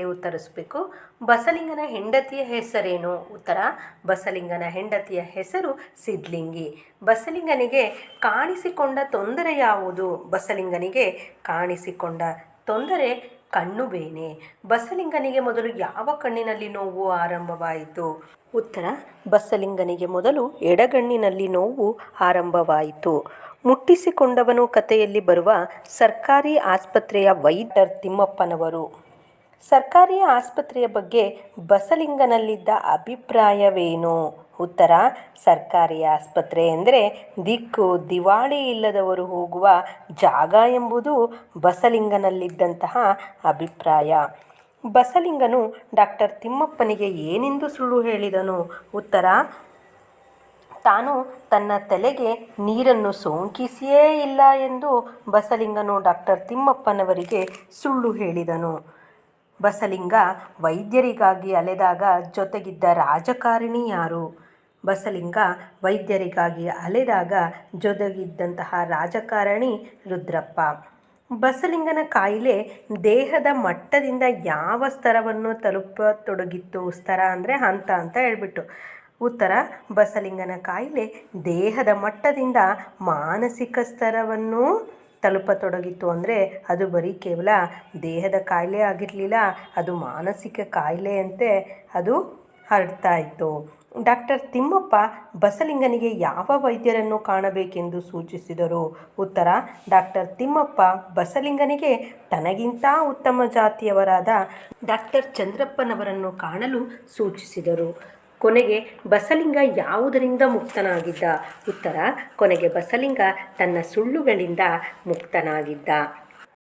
ಉತ್ತರಿಸಬೇಕು. ಬಸಲಿಂಗನ ಹೆಂಡತಿಯ ಹೆಸರೇನು? ಉತ್ತರ, ಬಸಲಿಂಗನ ಹೆಂಡತಿಯ ಹೆಸರು ಸಿದ್ಲಿಂಗಿ. ಬಸಲಿಂಗನಿಗೆ ಕಾಣಿಸಿಕೊಂಡ ತೊಂದರೆ ಯಾವುದು? ಬಸಲಿಂಗನಿಗೆ ಕಾಣಿಸಿಕೊಂಡ ತೊಂದರೆ ಕಣ್ಣು ಬೇನೆ. ಬಸಲಿಂಗನಿಗೆ ಮೊದಲು ಯಾವ ಕಣ್ಣಿನಲ್ಲಿ ನೋವು ಆರಂಭವಾಯಿತು? ಉತ್ತರ, ಬಸಲಿಂಗನಿಗೆ ಮೊದಲು ಎಡಗಣ್ಣಿನಲ್ಲಿ ನೋವು ಆರಂಭವಾಯಿತು. ಮುಟ್ಟಿಸಿಕೊಂಡವನು ಕಥೆಯಲ್ಲಿ ಬರುವ ಸರ್ಕಾರಿ ಆಸ್ಪತ್ರೆಯ ವೈದ್ಯರ್ ತಿಮ್ಮಪ್ಪನವರು. ಸರ್ಕಾರಿ ಆಸ್ಪತ್ರೆಯ ಬಗ್ಗೆ ಬಸಲಿಂಗನಲ್ಲಿದ್ದ ಅಭಿಪ್ರಾಯವೇನು? ಉತ್ತರ ಸರ್ಕಾರಿ ಆಸ್ಪತ್ರೆ ಎಂದರೆ ದಿಕ್ಕು, ದಿವಾಳಿ ಇಲ್ಲದವರು ಹೋಗುವ ಜಾಗ ಎಂಬುದು ಬಸಲಿಂಗನಲ್ಲಿದ್ದಂತಹ ಅಭಿಪ್ರಾಯ. ಬಸಲಿಂಗನು ಡಾಕ್ಟರ್ ತಿಮ್ಮಪ್ಪನಿಗೆ ಏನೆಂದು ಸುಳ್ಳು ಹೇಳಿದನು? ಉತ್ತರ, ತಾನು ತನ್ನ ತಲೆಗೆ ನೀರನ್ನು ಸೋಂಕಿಸಿಯೇ ಇಲ್ಲ ಎಂದು ಬಸಲಿಂಗನು ಡಾಕ್ಟರ್ ತಿಮ್ಮಪ್ಪನವರಿಗೆ ಸುಳ್ಳು ಹೇಳಿದನು. ಬಸಲಿಂಗ ವೈದ್ಯರಿಗಾಗಿ ಅಲೆದಾಗ ಜೊತೆಗಿದ್ದ ರಾಜಕಾರಣಿ ಯಾರು? ಬಸಲಿಂಗ ವೈದ್ಯರಿಗಾಗಿ ಅಲೆದಾಗ ಜೊತೆಗಿದ್ದಂತಹ ರಾಜಕಾರಣಿ ರುದ್ರಪ್ಪ. ಬಸಲಿಂಗನ ಕಾಯಿಲೆ ದೇಹದ ಮಟ್ಟದಿಂದ ಯಾವ ಸ್ತರವನ್ನು ತಲುಪತೊಡಗಿತ್ತು? ಸ್ತರ ಅಂದರೆ ಹಂತ ಅಂತ ಹೇಳ್ಬಿಟ್ಟು. ಉತ್ತರ, ಬಸಲಿಂಗನ ಕಾಯಿಲೆ ದೇಹದ ಮಟ್ಟದಿಂದ ಮಾನಸಿಕ ಸ್ತರವನ್ನು ತಲುಪತೊಡಗಿತ್ತು ಅಂದರೆ ಅದು ಬರೀ ಕೇವಲ ದೇಹದ ಕಾಯಿಲೆ ಆಗಿರಲಿಲ್ಲ, ಅದು ಮಾನಸಿಕ ಕಾಯಿಲೆಯಂತೆ ಅದು ಹರಡ್ತಾ ಇತ್ತು. ಡಾಕ್ಟರ್ ತಿಮ್ಮಪ್ಪ ಬಸಲಿಂಗನಿಗೆ ಯಾವ ವೈದ್ಯರನ್ನು ಕಾಣಬೇಕೆಂದು ಸೂಚಿಸಿದರು? ಉತ್ತರ, ಡಾಕ್ಟರ್ ತಿಮ್ಮಪ್ಪ ಬಸಲಿಂಗನಿಗೆ ತನಗಿಂತ ಉತ್ತಮ ಜಾತಿಯವರಾದ ಡಾಕ್ಟರ್ ಚಂದ್ರಪ್ಪನವರನ್ನು ಕಾಣಲು ಸೂಚಿಸಿದರು. ಕೊನೆಗೆ ಬಸಲಿಂಗ ಯಾವುದರಿಂದ ಮುಕ್ತನಾಗಿದ್ದ? ಉತ್ತರ ಕೊನೆಗೆ ಬಸಲಿಂಗ ತನ್ನ ಸುಳ್ಳುಗಳಿಂದ ಮುಕ್ತನಾಗಿದ್ದ.